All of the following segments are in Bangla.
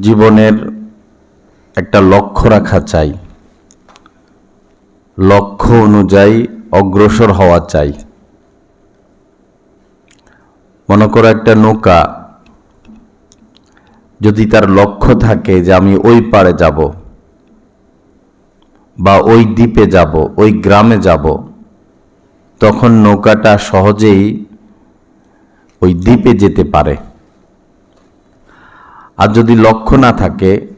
জীবনের একটা লক্ষ্য রাখা চাই। লক্ষ্য অনুযায়ী অগ্রসর হওয়া চাই। মনে করো একটা নৌকা, যদি তার লক্ষ্য থাকে যে আমি ওই পারে যাব, বা ওই দ্বীপে যাব, ওই গ্রামে যাব, তখন নৌকাটা সহজেই ওই দ্বীপে যেতে পারে। আর যদি লক্ষ্য না থাকে,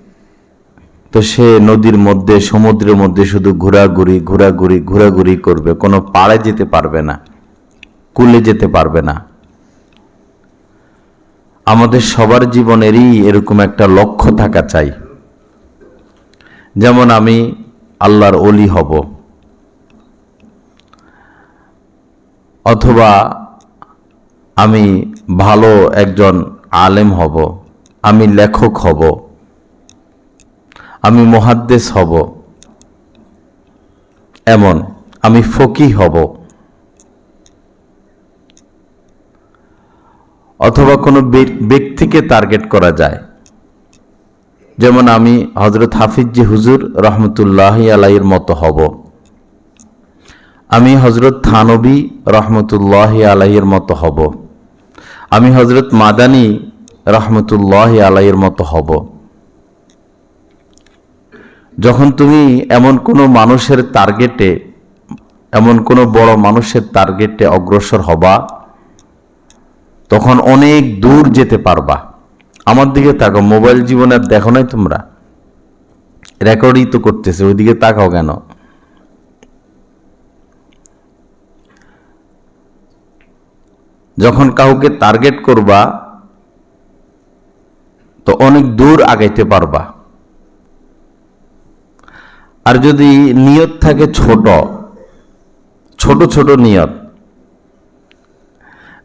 তো সে নদীর মধ্যে, সমুদ্রের মধ্যে শুধু ঘোরাঘুরি ঘোরাঘুরি ঘোরাঘুরি করবে। কোনো পাড়ে যেতে পারবে না, কুলে যেতে পারবে না। আমাদের সবার জীবনেরই এরকম একটা লক্ষ্য থাকা চাই। যেমন আমি আল্লাহর অলি হব। অথবা আমি ভালো একজন আলেম হব। আমি লেখক হব। আমি মহাদ্দেশ হব। এমন, আমি ফকি হব। অথবা কোনো ব্যক্তিকে টার্গেট করা যায়। যেমন আমি হজরত হাফিজি হুজুর রহমতুল্লাহ আলাইয়ের মতো হব। আমি হজরত থানবী রহমতুল্লাহ আলাইয়ের মতো হব। আমি হজরত মাদানী রহমতুল্লাহ আলাইয়ের মতো হব। যখন তুমি এমন কোনো মানুষের টার্গেটে এমন কোনো বড় মানুষের টার্গেটে অগ্রসর হবা, তখন অনেক দূর যেতে পারবা। আমার দিকে তাকাও, মোবাইল জীবনে আর দেখো নাই তোমরা। রেকর্ডই তো করতেছে, ওইদিকে তাকাও কেন? যখন কাউকে টার্গেট করবা তো অনেক দূর আগাইতে পারবা। আর যদি নিয়ত থাকে ছোট ছোট ছোট নিয়ত,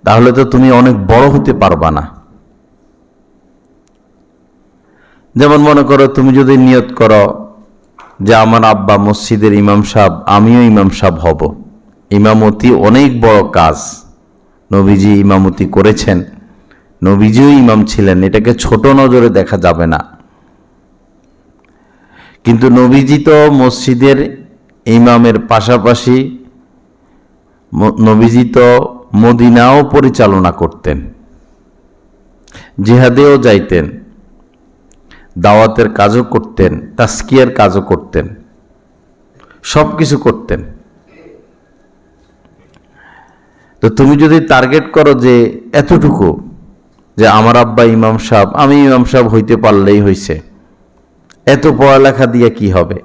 তাহলে তো তুমি অনেক বড় হতে পারবা না। যেমন মনে করো, তুমি যদি নিয়ত করো যে আমার আব্বা মসজিদের ইমাম সাহেব, আমিও ইমাম সাহেব হব। ইমামতি অনেক বড় কাজ। নবীজি ইমামতি করেছেন। নবীজিও ইমাম ছিলেন, এটাকে ছোট নজরে দেখা যাবে না। কিন্তু নবীজি তো মসজিদের ইমামের পাশাপাশি নবীজি তো মদিনাও পরিচালনা করতেন, জিহাদেও যাইতেন, দাওয়াতের কাজও করতেন তাস্কিয়ার কাজও করতেন সব কিছু করতেন। তো তুমি যদি টার্গেট করো যে এতটুকু যে আমার আব্বা ইমাম সাহেব, আমি ইমাম সাহেব হইতে পারলেই হইছে। এত পড়ালেখা দিয়ে কি হবে?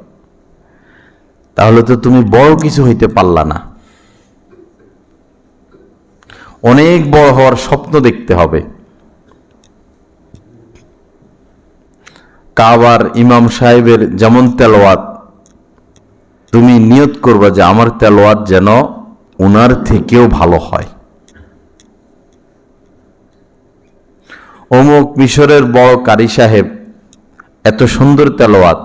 তাহলে তো তুমি বড় কিছু হইতে পারলা না। অনেক বড় হওয়ার স্বপ্ন দেখতে হবে। কাবার ইমাম সাহেবের যেমন তেলোয়াত তুমি নিয়ত করবা যে আমার তেলোয়াত যেন ওনার থেকেও ভালো হয়। অমুক মিশরের বড় কারি সাহেব, এত সুন্দর তেলোয়াত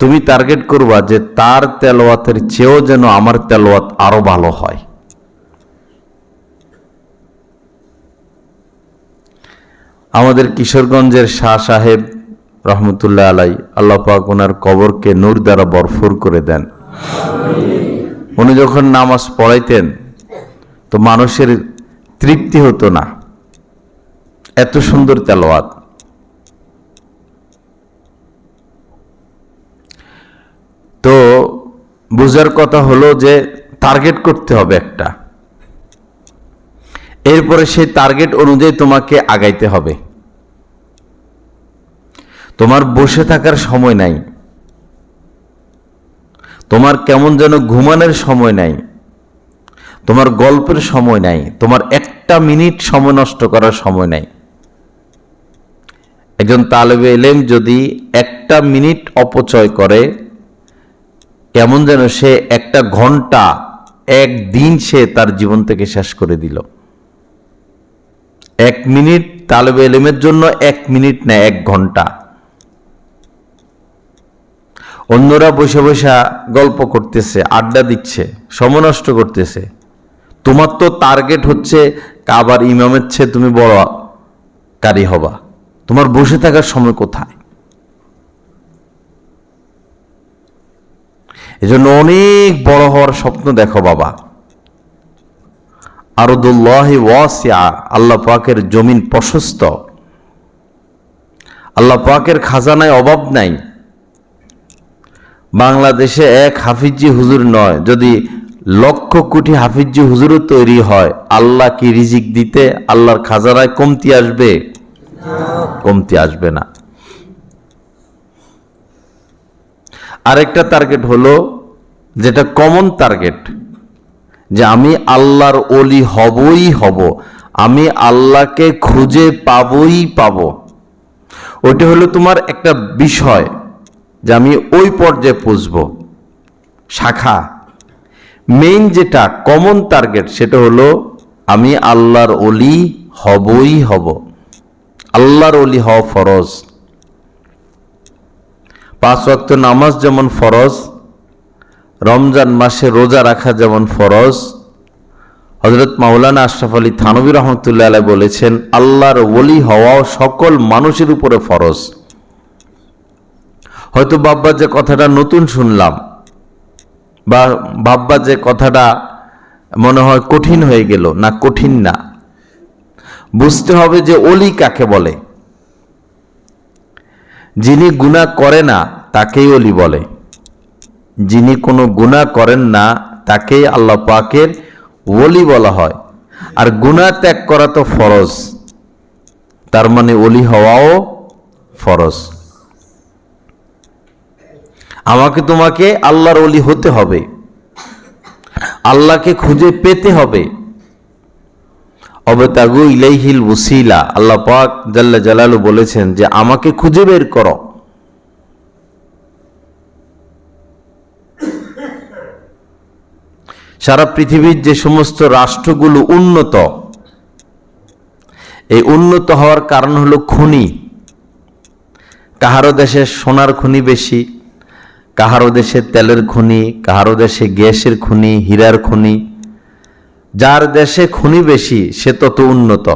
তুমি টার্গেট করবা যে তার তেলোয়াতের চেয়েও যেন আমার তেলোয়াত আরও ভালো হয়। আমাদের কিশোরগঞ্জের শাহ সাহেব রহমতুল্লাহ আলাই আল্লাহ ওনার কবরকে নূর দ্বারা বরফুর করে দেন। উনি যখন নামাজ পড়াইতেন, তো মানুষের তৃপ্তি হতো না। এত সুন্দর তেলোয়াত তো বুঝার কথা হলো যে টার্গেট করতে হবে একটা। এরপরে সেই টার্গেট অনুযায়ী তোমাকে আগাইতে হবে। তোমার বসে থাকার সময় নাই। তোমার কেমন যেন ঘুমানোর সময় নাই। তোমার গল্পের সময় নাই। তোমার একটা মিনিট সময় নষ্ট করার সময় নাই। একজন তালেবে এলেম যদি একটা মিনিট অপচয় করে, কেমন যেন সে একটা ঘণ্টা একদিন সে তার জীবন থেকে শেষ করে দিল। এক মিনিট তালেবে এলেমের জন্য এক মিনিট না, এক ঘণ্টা। অন্যরা বসে বসে গল্প করতেছে, আড্ডা দিচ্ছে সময় নষ্ট করতেছে। তোমার তো টার্গেট হচ্ছে কাবার ইমামের চেয়ে তুমি বড় কারি হবা। তোমার বসে থাকার সময় কোথায়? এজন্য অনেক বড় হওয়ার স্বপ্ন দেখো বাবা। ওয়াসিয়া, আল্লাহ পাকের জমিন প্রশস্ত। আল্লাহ পাকের খাজানায় অভাব নাই। বাংলাদেশে এক হাফিজি হুজুর নয়, যদি লক্ষ কোটি হাফিজি হুজুরও তৈরি হয়, আল্লাহ কি রিজিক দিতে আল্লাহর খাজানায় কমতি আসবে? কমতি আসবে না। আরেকটা টার্গেট হলো যেটা কমন টার্গেট যে আমি আল্লাহর অলি হবই হব, আমি আল্লাহকে খুঁজে পাবই পাব। ওইটা হলো তোমার একটা বিষয় যে আমি ওই পর্যায়ে পুষব। শাখা। মেইন যেটা কমন টার্গেট সেটা হলো আমি আল্লাহর অলি হবই হব। আল্লাহর অলি হওয়া ফরজ। পাঁচ ওয়াক্ত নামাজ যেমন ফরজ, রমজান মাসে রোজা রাখা যেমন ফরজ। হজরত মাওলানা আশরাফ আলী থানবী রহমতুল্লাহ আলাই বলেছেন, আল্লাহর ওলি হওয়াও সকল মানুষের উপরে ফরজ। হয়তো বাব্বা যে কথাটা নতুন শুনলাম, বা বাব্বা যে কথাটা মনে হয় কঠিন হয়ে গেল, না কঠিন না। বুঝতে হবে যে অলি কাকে বলে। যিনি গুণা করে না, তাকেই অলি বলে। যিনি কোনো গুণা করেন না, তাকেই আল্লাহ পাকের ওলি বলা হয়। আর গুণা ত্যাগ করা তো ফরজ। তার মানে অলি হওয়াও ফরজ। আমাকে তোমাকে আল্লাহর অলি হতে হবে। আল্লাহকে খুঁজে পেতে হবে। অবতাগু ইলাইহিল ওসিলা, আল্লাহ পাক জাল্লা জালালু বলেছেন যে আমাকে খুঁজে বের করো। সারা পৃথিবীর যে সমস্ত রাষ্ট্রগুলো উন্নত, এই উন্নত হওয়ার কারণ হলো খনি। কাহারো দেশে সোনার খনি বেশি, কাহারো দেশে তেলের খনি, কাহারো দেশে গ্যাসের খনি, হীরার খনি যার দেশে খনি বেশি, সে তত উন্নত।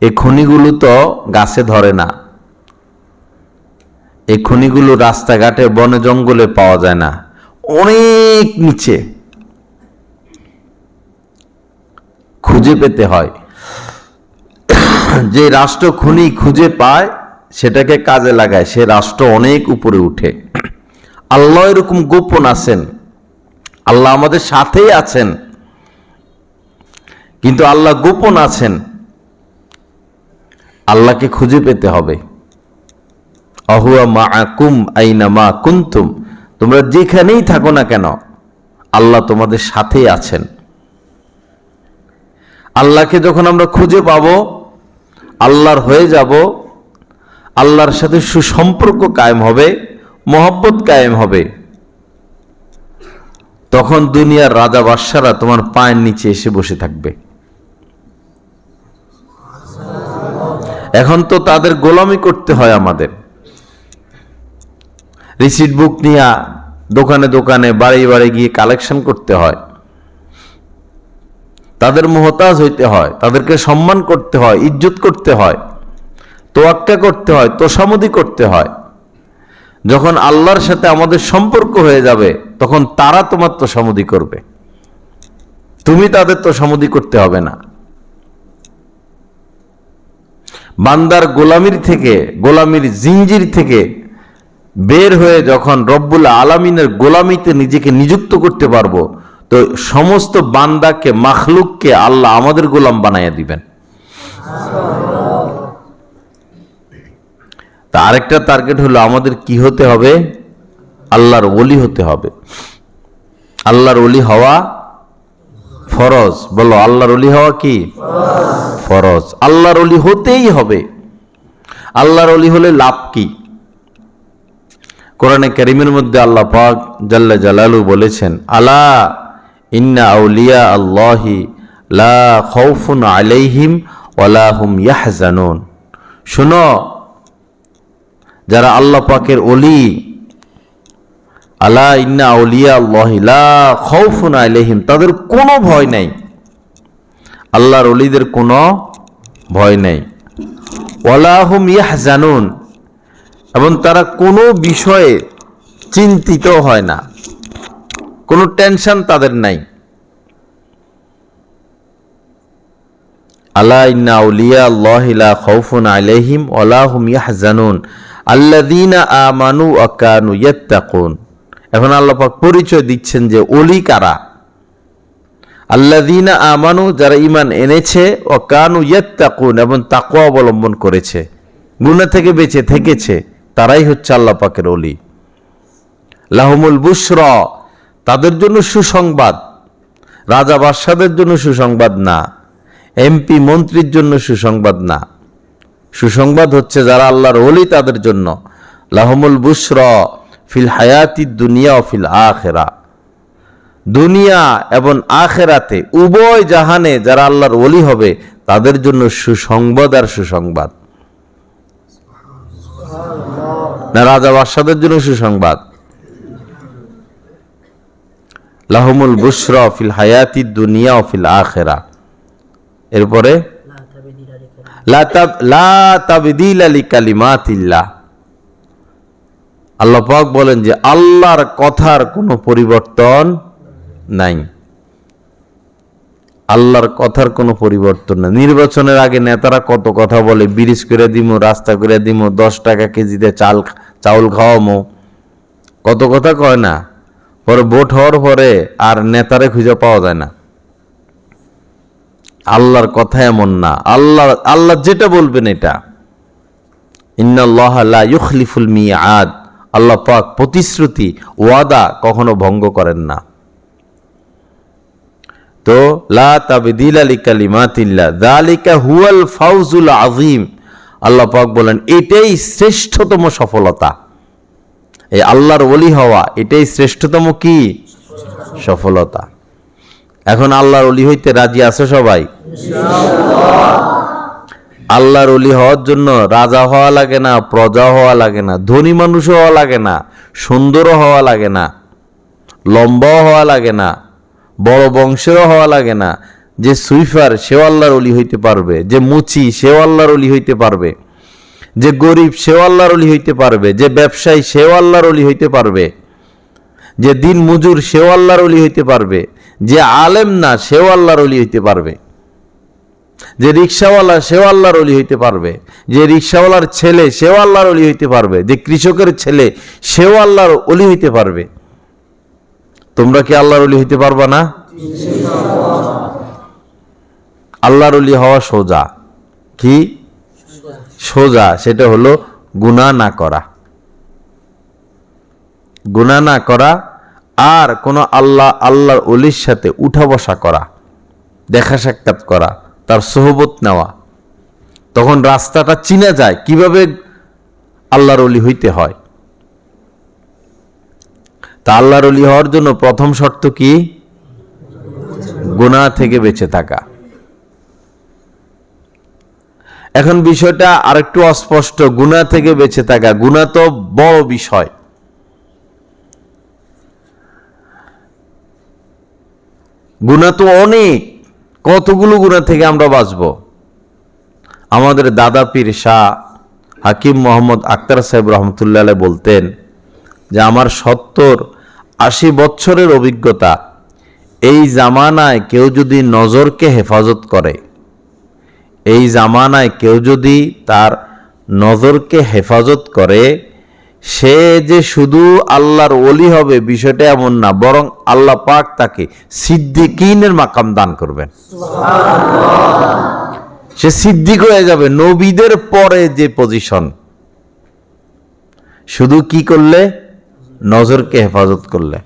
এই খনিগুলো তো গাছে ধরে না। এই খনিগুলো রাস্তাঘাটে, বনে, জঙ্গলে পাওয়া যায় না। অনেক নিচে। খুঁজে পেতে হয়। যে রাষ্ট্র খনি খুঁজে পায়, সেটাকে কাজে লাগায়। সে রাষ্ট্র অনেক উপরে উঠে। আল্লাহ এরকম গোপন আছেন। আল্লাহ আমাদের সাথেই আছেন। কিন্তু আল্লাহ গোপন আছেন। আল্লাহকে খুঁজে পেতে হবে। অহুয়া মা আকুম আইনা মা কুন্তুম। তোমরা যেখানেই থাকো না কেন, আল্লাহ তোমাদের সাথেই আছেন। আল্লাহকে যখন আমরা খুঁজে পাবো, আল্লাহর হয়ে যাব, আল্লাহর সাথে সুসম্পর্ক কায়েম হবে, মহব্বত কায়েম হবে, তখন দুনিয়ার রাজা বাদশারা তোমার পায়ের নিচে এসে বসে থাকবে। এখন তো তাদের গোলামি করতে হয় আমাদের। রিসিট বুক নিয়ে দোকানে দোকানে বাড়ি বাড়ি গিয়ে কালেকশন করতে হয়। তাদের মোহতাজ হইতে হয়, তাদেরকে সম্মান করতে হয়, ইজ্জত করতে হয়, তোয়াক্কা করতে হয়, তোষামদি করতে হয়। যখন আল্লাহর সাথে আমাদের সম্পর্ক হয়ে যাবে, তখন তারা তোমার তোষামদি করবে। তুমি তাদের তোষামদি করতে হবে না। বান্দার গোলামির থেকে, গোলামির জিঞ্জির থেকে বের হয়ে যখন রব্বুল আলমিনের গোলামিতে নিজেকে নিযুক্ত করতে পারব, তো সমস্ত বান্দাকে, মাখলুককে আল্লাহ আমাদের গোলাম বানাইয়া দিবেন। তা আরেকটা টার্গেট হলো আমাদের কি হতে হবে? আল্লাহর ওলি হতে হবে। আল্লাহর ওলি হওয়া ফরজ। বলো, আল্লাহর অলি হওয়া কি? ফরজ। আল্লাহর অলি হতেই হবে। আল্লাহর অলি হলে লাভ কি? কোরআনে করিমের মধ্যে আল্লাহ পাক জাল্লা জালালু বলেছেন, আলা ইন্না আউলিয়া আল্লাহি লা খৌফুন আলাইহিম ওয়ালা হুম ইয়াহজানুন। শুনো, যারা আল্লাহ পাকের অলি আলা ইন্না আউলিয়া আল্লাহি লা খৌফুন আলাইহিম, তাদের কোনো ভয় নাই। আল্লাহর অলিদের কোনো ভয় নেই। ওয়ালাহুম ইয়াহজানুন, এবং তারা কোনো বিষয়ে চিন্তিত হয় না। কোনো টেনশন তাদের নাই। আল্লাহ ইন্না আউলিয়া আল্লাহ লা খাউফুন আলাইহিম, ওয়ালা হুম ইয়াহজানুন। আল্লাযীনা আমানু ওয়া কানু ইয়াত্তাকুন। এখন আল্লাহ পাক পরিচয় দিচ্ছেন যে অলি কারা? আল্লাযীনা আমানু, যারা ইমান এনেছে ও কানু ইয়াত্তাকুন, এবং তাকওয়া অবলম্বন করেছে, গুনাহ থেকে বেঁচে থেকেছে, তারাই হচ্ছে আল্লাহ পাকের ওলি। লাহুমুল বুশরা, তাদের জন্য সুসংবাদ। রাজা বাদশাদের জন্য সুসংবাদ না। এমপি মন্ত্রীর জন্য সুসংবাদ না। সুসংবাদ হচ্ছে যারা আল্লাহর অলি তাদের জন্য। লাহমুল বুসর ফিল হায়াতি দুনিয়া ও ফিল আখেরা। দুনিয়া এবং আখেরাতে উভয় জাহানে যারা আল্লাহর ওলি হবে তাদের জন্য সুসংবাদ আর সুসংবাদ। না রাজা বাদশাদের জন্য সুসংবাদ। লাহমুল বুসর ফিল হায়াতি দুনিয়া ও ফিল আখেরা। এরপরে লা তাব- লা তাবদীলা লিকালিমাতিল্লাহ আল্লাহ পাক বলেন যে আল্লাহর কথার কোনো পরিবর্তন নাই। আল্লাহর কথার কোনো পরিবর্তন নাই। নির্বাচনের আগে নেতারা কত কথা বলে, ব্রিজ করে দিমু, রাস্তা করে দিমু, দশ টাকা কেজিতে চাল, চাউল খাওয়ামো। কত কথা কয় না? পরে ভোট হওয়ার পরে আর নেতারে খুঁজে পাওয়া যায় না। আল্লাহর কথা এমন না। আল্লাহ আল্লাহ যেটা বলবেন এটা। ইন্নাল্লাহ লা ইউখলিফুল মিআদ আল্লাহ পাক প্রতিশ্রুতি, ওয়াদা কখনো ভঙ্গ করেন না। তো হুয়াল ফাউজুল আযীম। আল্লাহ পাক বলেন, এটাই শ্রেষ্ঠতম সফলতা। এই আল্লাহর ওলি হওয়া, এটাই শ্রেষ্ঠতম কি? সফলতা। এখন আল্লাহর অলি হইতে রাজি আছে সবাই? আল্লাহর অলি হওয়ার জন্য রাজা হওয়া লাগে না, প্রজা হওয়া লাগে না, ধনী মানুষ হওয়া লাগে না, সুন্দরও হওয়া লাগে না, লম্বাও হওয়া লাগে না, বড় বংশেরও হওয়া লাগে না, যে সুইফার সেও আল্লাহর অলি হইতে পারবে, যে মুচি সেও আল্লাহর অলি হইতে পারবে, যে গরিব সেও আল্লাহর অলি হইতে পারবে, যে ব্যবসায়ী সেও আল্লাহর অলি হইতে পারবে, যে দিন মজুর সেও আল্লাহর অলি হইতে পারবে, যে আলেম না সেও আল্লাহর অলি হইতে পারবে। যে রিক্সাওয়ালা সেও আল্লাহর অলি হইতে পারবে, যে রিক্সাওয়ালার ছেলে সেও আল্লাহর অলি হইতে পারবে, যে কৃষকের ছেলে সেও আল্লাহর অলি হইতে পারবে, তোমরা কি আল্লাহর অলি হইতে পারবা না? আল্লাহর অলি হওয়া সোজা। কি? সোজা, সেটা হলো গুনাহ না করা। গুনাহ না করা আর কোনো আল্লাহ, আল্লাহর অলির সাথে উঠা বসা করা, দেখা সাক্ষাৎ করা। তার সহবত নেওয়া। তখন রাস্তাটা চিনা যায়, কীভাবে আল্লাহর অলি হইতে হয়। তা আল্লাহর অলি হওয়ার জন্য প্রথম শর্ত কি? গুনাহ থেকে বেঁচে থাকা। এখন বিষয়টা আরেকটু অস্পষ্ট, গুনাহ থেকে বেঁচে থাকা। গুনাহ তো বড় বিষয়। গুণা তো অনেক। কতগুলো গুণা থেকে আমরা বাঁচব? আমাদের দাদা পীর শাহ হাকিম মোহাম্মদ আক্তার সাহেব রহমতুল্লাহ বলতেন যে, আমার সত্তর আশি বছরের অভিজ্ঞতা, এই জামানায় কেউ যদি নজরকে হেফাজত করে, এই জামানায় কেউ যদি তার নজরকে হেফাজত করে সে যে শুধু আল্লাহর ওলি হবে বিষয়টা এমন না, বরং আল্লাহ পাক তাকে সিদ্দিকিনের মাকাম দান করবেন। সে সিদ্দিক হয়ে যাবে নবীদের পরে যে পজিশন শুধু কি করলে? নজরকে হেফাজত করলে।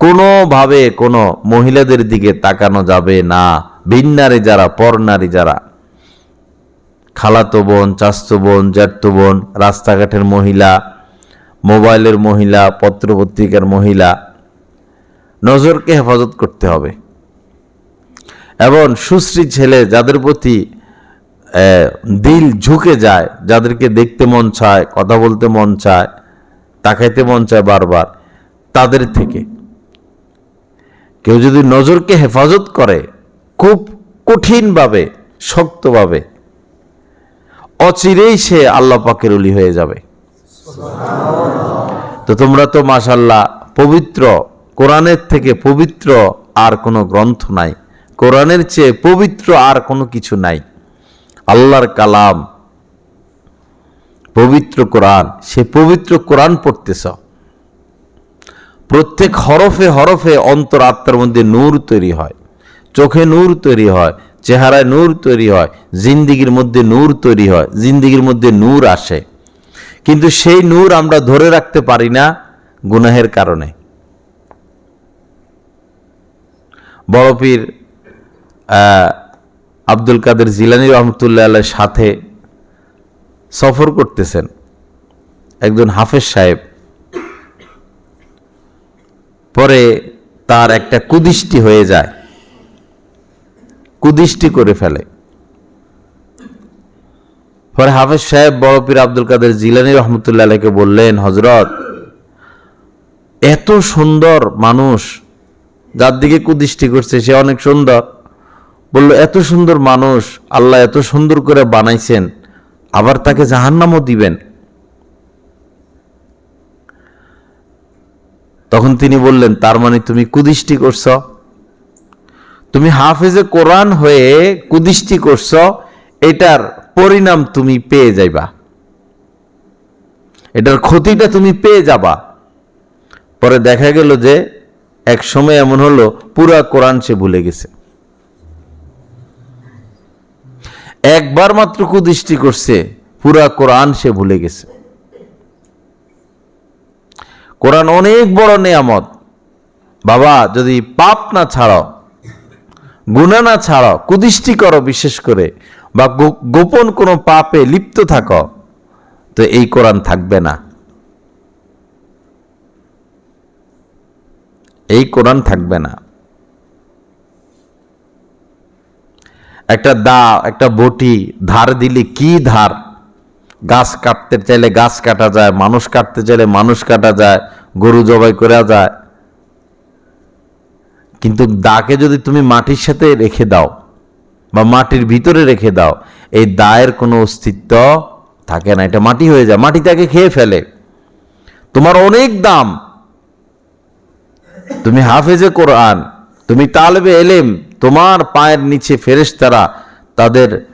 কোনোভাবে কোনো মহিলাদের দিকে তাকানো যাবে না, ভিন্নারী যারা পর নারী যারা। খালাতো বোন চাস্তো বোন জ্যাঠতো বোন, রাস্তাঘাটের মহিলা, মোবাইলের মহিলা, পত্রপত্রিকার মহিলা। নজরকে হেফাজত করতে হবে। এবং সুশ্রী ছেলে যাদের প্রতি দিল ঝুঁকে যায়, যাদেরকে দেখতে মন চায়, কথা বলতে মন চায় তাকাইতে মন চায় বারবার, তাদের থেকে। কেউ যদি নজরকে হেফাজত করে, খুব কঠিনভাবে, শক্তভাবে অচিরেই সে আল্লাহ পাকের অলি হয়ে যাবে। তো তোমরা তো মাশাল্লাহ পবিত্র, কোরআনের থেকে পবিত্র আর কোনো গ্রন্থ নাই। কোরআনের চেয়ে পবিত্র আর কোনো কিছু নাই। আল্লাহর কালাম, পবিত্র কোরআন, সে পবিত্র কোরআন পড়তেছ। প্রত্যেক হরফে হরফে অন্তর আত্মার মধ্যে নূর তৈরি হয়। চোখে নূর তৈরি হয়। চেহারায় নূর তৈরি হয় জিন্দিগির মধ্যে নূর তৈরি হয় জিন্দিগির মধ্যে নূর আসে। কিন্তু সেই নূর আমরা ধরে রাখতে পারি না গুনাহের কারণে। বড় পীর আহ, আব্দুল কাদের জিলানি রহমতুল্লাহ আল্লাহর সাথে সফর করতেছেন একজন হাফেজ সাহেব। পরে তার একটা কুদৃষ্টি হয়ে যায়। কুদৃষ্টি করে ফেলে। পরে হাফেজ সাহেব বড় পীর আব্দুল কাদের জিলানি রহমতুল্লাহ আলাইকে বললেন হজরত এত সুন্দর মানুষ যার দিকে কুদৃষ্টি করছে, সে অনেক সুন্দর। বলল, এত সুন্দর মানুষ আল্লাহ এত সুন্দর করে বানাইছেন, আবার তাকে জাহান্নামও দিবেন। তখন তিনি বললেন, তার মানে তুমি কুদৃষ্টি করছ? তুমি হাফেজে কোরআন হয়ে কুদৃষ্টি করছ, এটার পরিণাম তুমি পেয়ে যাইবা। এটার ক্ষতিটা তুমি পেয়ে যাবা। পরে দেখা গেল যে, এক সময় এমন হলো, পুরা কোরআন সে ভুলে গেছে। একবার মাত্র কুদৃষ্টি করছে, পুরা কোরআন সে ভুলে গেছে। কোরআন অনেক বড় নেয়ামত। বাবা, যদি পাপ না ছাড়াও গুণা না ছাড়াও কুদৃষ্টি করো বিশেষ করে, বা গোপন কোনো পাপে লিপ্ত থাকো। তো এই কোরআন থাকবে না। এই কোরআন থাকবে না। একটা দা, একটা বটি, ধার দিলে কি ধার? গাছ কাটতে চাইলে গাছ কাটা যায়, মানুষ কাটতে চাইলে মানুষ কাটা যায়, গরু জবাই করা যায় কিন্তু দাকে যদি তুমি মাটির সাথে রেখে দাও বা মাটির ভিতরে রেখে দাও, এই দায়ের কোনো অস্তিত্ব থাকে না। এটা মাটি হয়ে যায়, মাটি তাকে খেয়ে ফেলে। তোমার অনেক দাম। তুমি হাফেজে কোরআন, তুমি তালবে এলেম, তোমার পায়ের নিচে ফেরেশতারা তাদের,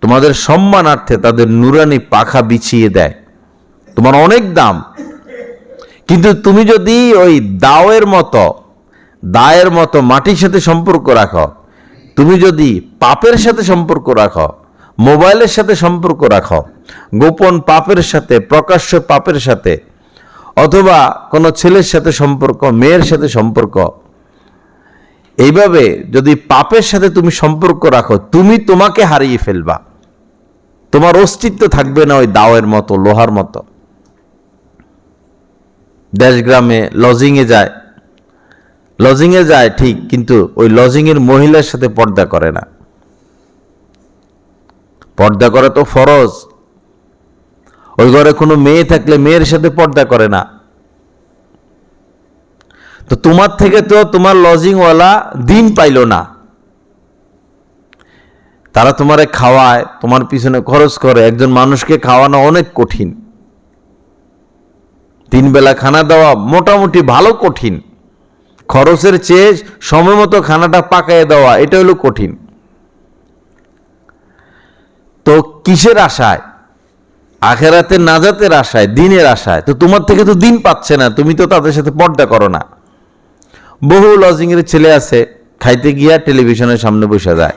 তোমাদের সম্মানার্থে তাদের নুরানি পাখা বিছিয়ে দেয়। তোমার অনেক দাম। কিন্তু তুমি যদি ওই দাওয়ের মতো দায়ের মতো মাটির সাথে সম্পর্ক রাখো। তুমি যদি পাপের সাথে সম্পর্ক রাখো, মোবাইলের সাথে সম্পর্ক রাখো, গোপন পাপের সাথে, প্রকাশ্য পাপের সাথে, অথবা কোনো ছেলের সাথে সম্পর্ক, মেয়ের সাথে সম্পর্ক, এইভাবে যদি পাপের সাথে তুমি সম্পর্ক রাখো, তুমি তোমাকে হারিয়ে ফেলবা। তোমার অস্তিত্ব থাকবে না ওই দাওয়ের মতো, লোহার মতো। দেশগ্রামে, লজিংয়ে যায় লজিংয়ে যায়, ঠিক, কিন্তু ওই লজিংয়ের মহিলার সাথে পর্দা করে না। পর্দা করা তো ফরজ। ওই ঘরে কোনো মেয়ে থাকলে মেয়ের সাথে পর্দা করে না। তো তোমার থেকে তো তোমার লজিংওয়ালা দিন পাইলো না। তারা তোমারে খাওয়ায়, তোমার পিছনে খরচ করে। একজন মানুষকে খাওয়ানো অনেক কঠিন। তিন বেলা খানা দেওয়া মোটামুটি ভালো কঠিন। খরচের চেয়ে সময় মতো খানাটা পাকায় দেওয়া, এটা হলো কঠিন। তো কিসের আশায়? আখেরাতে নাজাতের আশায়, দিনের আশায়? তো তোমার থেকে তো দিন পাচ্ছে না, তুমি তো তাদের সাথে পর্দা করো না। বহু লজিংয়ের ছেলে আছে, খাইতে গিয়া টেলিভিশনের সামনে বসে যায়।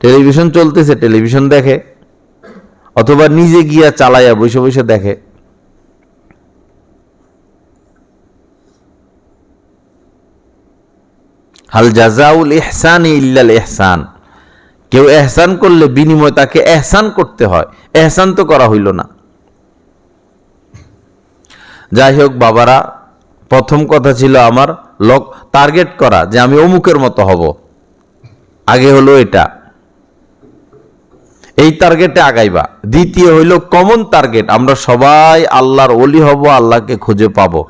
টেলিভিশন চলতেছে, টেলিভিশন দেখে, অথবা নিজে গিয়া চালাইয়া বসে বসে দেখে। হাল জাজাউল এহসান ইল্লাল এহসান কেউ এহসান করলে বিনিময় তাকে এহসান করতে হয়। এহসান তো করা হইল না। যাই হোক বাবারা, প্রথম কথা ছিল আমার লক টার্গেট করা যে আমি অমুকের মতো হব। আগে হলো এটা। এই টার্গেটে আগাইবা। দ্বিতীয় হইল কমন টার্গেট আমরা সবাই আল্লাহর অলি হব, আল্লাহকে খুঁজে পাব।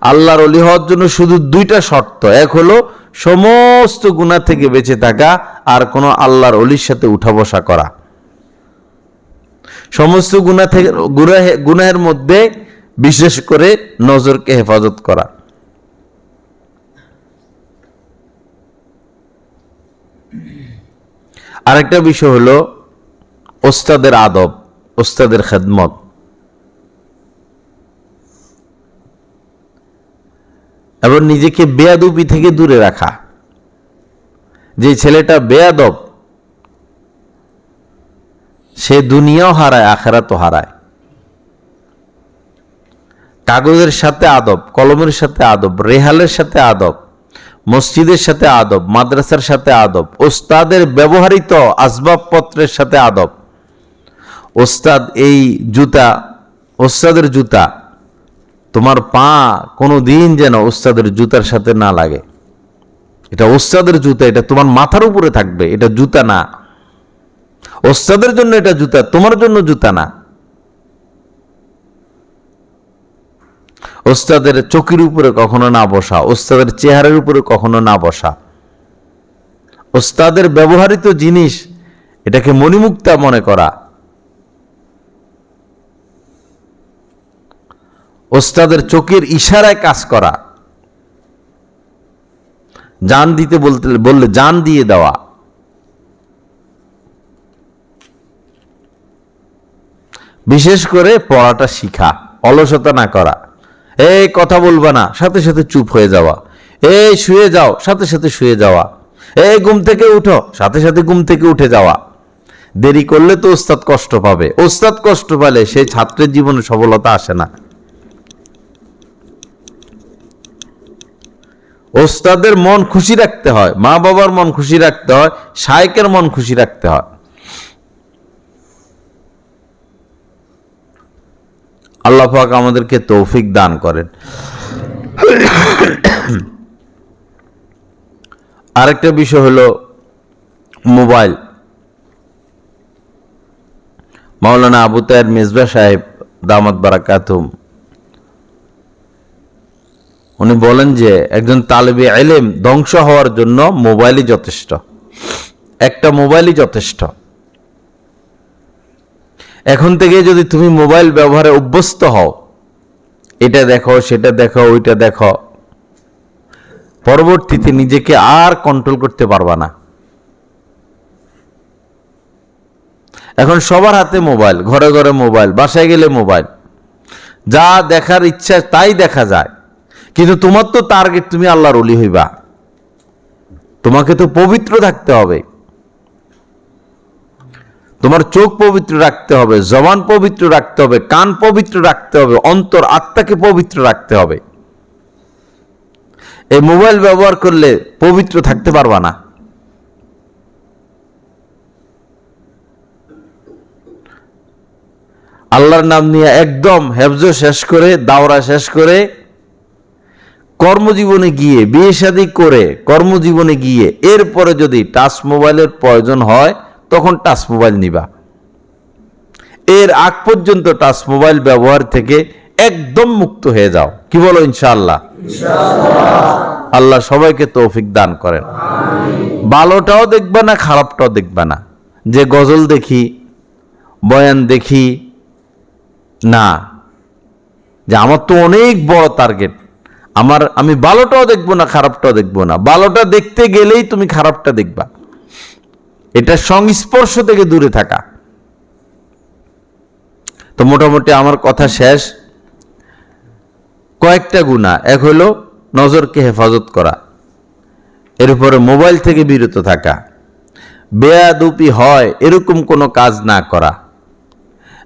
আল্লাহর অলি হওয়ার জন্য শুধু দুইটা শর্ত। এক হলো, সমস্ত গুণা থেকে বেঁচে থাকা, আর কোনো আল্লাহর অলির সাথে উঠা বসা করা। সমস্ত গুণা থেকে, গুনাহে- গুনাহের মধ্যে বিশেষ করে নজরকে হেফাজত করা। আরেকটা বিষয় হলো, ওস্তাদের আদব, ওস্তাদের খেদমত। এবং নিজেকে বেয়াদবি থেকে দূরে রাখা। যে ছেলেটা বেয়াদব, সে দুনিয়াও হারায়, আখেরাতও হারায়। কাগজের সাথে আদব, কলমের সাথে আদব, রেহালের সাথে আদব, মসজিদের সাথে আদব, মাদ্রাসার সাথে আদব, ওস্তাদের ব্যবহৃত আসবাবপত্রের সাথে আদব। ওস্তাদ এই জুতা, ওস্তাদের জুতা তোমার পা কোনো দিন যেন ওস্তাদের জুতার সাথে না লাগে। এটা ওস্তাদের জুতা, এটা তোমার মাথার উপরে থাকবে, এটা জুতা না। ওস্তাদের জন্য এটা জুতা, তোমার জন্য জুতা না। ওস্তাদের চোখের উপরে কখনো না বসা ওস্তাদের চেহারার উপরে কখনো না বসা। ওস্তাদের ব্যবহৃত জিনিস এটাকে মণিমুক্তা মনে করা। ওস্তাদের চোখের ইশারায় কাজ করা। জান দিতে বলতে বললে, জান দিয়ে দেওয়া। বিশেষ করে পড়াটা শিখা, অলসতা না করা। এই কথা বলবা না, সাথে সাথে চুপ হয়ে যাওয়া। এই শুয়ে যাও, সাথে সাথে শুয়ে যাওয়া। এই ঘুম থেকে উঠো, সাথে সাথে ঘুম থেকে উঠে যাওয়া। দেরি করলে তো ওস্তাদ কষ্ট পাবে। ওস্তাদ কষ্ট পেলে সেই ছাত্রের জীবনে সফলতা আসে না। ওস্তাদের মন খুশি রাখতে হয়, মা বাবার মন খুশি রাখতে হয়, শায়কের মন খুশি রাখতে হয়। আল্লাহ পাক আমাদেরকে তৌফিক দান করেন। আরেকটা বিষয় হলো মোবাইল। মাওলানা আবু তায়ের মিসবা সাহেব, দামাত বারাকাতুম উনি বলেন যে একজন তালেবে এলেম ধ্বংস হওয়ার জন্য মোবাইলই যথেষ্ট। একটা মোবাইলই যথেষ্ট। এখন থেকে যদি তুমি মোবাইল ব্যবহারে অভ্যস্ত হও, এটা দেখো, সেটা দেখো, ওইটা দেখো, পরবর্তীতে নিজেকে আর কন্ট্রোল করতে পারবা না। এখন সবার হাতে মোবাইল, ঘরে ঘরে মোবাইল, বাসায় গেলে মোবাইল। যা দেখার ইচ্ছা তাই দেখা যায়। কিন্তু তোমার তো টার্গেট তুমি আল্লাহর অলি হইবা। তোমাকে তো পবিত্র থাকতে হবে। তোমার চোখ পবিত্র রাখতে হবে, জবান পবিত্র রাখতে হবে, কান পবিত্র রাখতে হবে, অন্তর, আত্মাকে পবিত্র রাখতে হবে। এই মোবাইল ব্যবহার করলে পবিত্র থাকতে পারবা না। আল্লাহর নাম নিয়ে একদম হেফজ শেষ করে, দাওরা শেষ করে কর্মজীবনে গিয়ে বিয়ে শাদী করে কর্মজীবনে গিয়ে এরপরে যদি টাচ মোবাইলের প্রয়োজন হয় তখন টাচ মোবাইল নিবা। এর আগ পর্যন্ত টাচ মোবাইল ব্যবহার থেকে একদম মুক্ত হয়ে যাও। কি বলো ইনশাআল্লাহ? আল্লাহ সবাইকে তৌফিক দান করেন। ভালোটাও দেখবে না খারাপটাও দেখবে না। যে গজল দেখি বয়ান দেখি না। যে আমার তো অনেক বড় টার্গেট আমার, আমি ভালোটাও দেখব না, খারাপটাও দেখব না। ভালোটা দেখতে গেলেই তুমি খারাপটা দেখবা। এটা সংস্পর্শ থেকে দূরে থাকা। তো মোটামুটি আমার কথা শেষ। কয়েকটা গুণা। এক হলো নজরকে হেফাজত করা। এর উপরে মোবাইল থেকে বিরত থাকা। বেয়াদুপি হয়, এরকম কোনো কাজ না করা।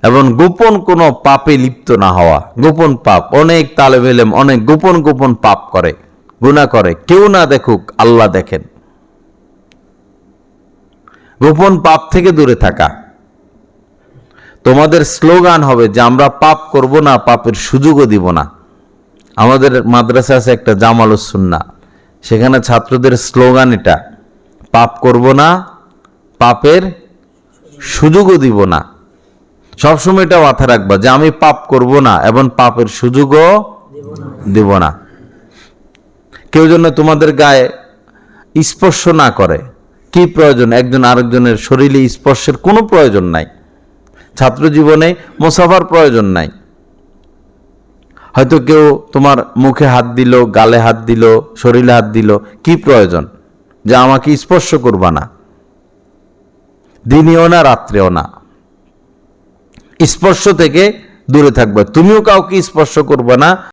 এবং গোপন কোনো পাপে লিপ্ত না হওয়া। গোপন পাপ। অনেক তালেব অনেক গোপন গোপন পাপ করে গুণা করে। কেউ না দেখুক, আল্লাহ দেখেন। গোপন পাপ থেকে দূরে থাকা। তোমাদের স্লোগান হবে যে আমরা পাপ করব না, পাপের সুযোগও দিব না। আমাদের মাদ্রাসা আছে একটা জামাল সুন্না সেখানে ছাত্রদের স্লোগান এটা, পাপ করব না, পাপের সুযোগও দিব না। সবসময় এটা মাথায় রাখবা যে আমি পাপ করব না এবং পাপের সুযোগও দেব না। কেউ যেন তোমাদের গায়ে স্পর্শ না করে। কি প্রয়োজন? একজন আরেকজনের শরীরে স্পর্শের কোনো প্রয়োজন নাই। ছাত্র জীবনে মোসাফার প্রয়োজন নাই। হয়তো কেউ তোমার মুখে হাত দিল, গালে হাত দিল, শরীরে হাত দিল, কি প্রয়োজন? যে আমাকে স্পর্শ করবা না। দিনেও না, রাত্রেও না। স্পর্শ থেকে দূরে থাকবে। তুমিও কাউকে স্পর্শ করবে না।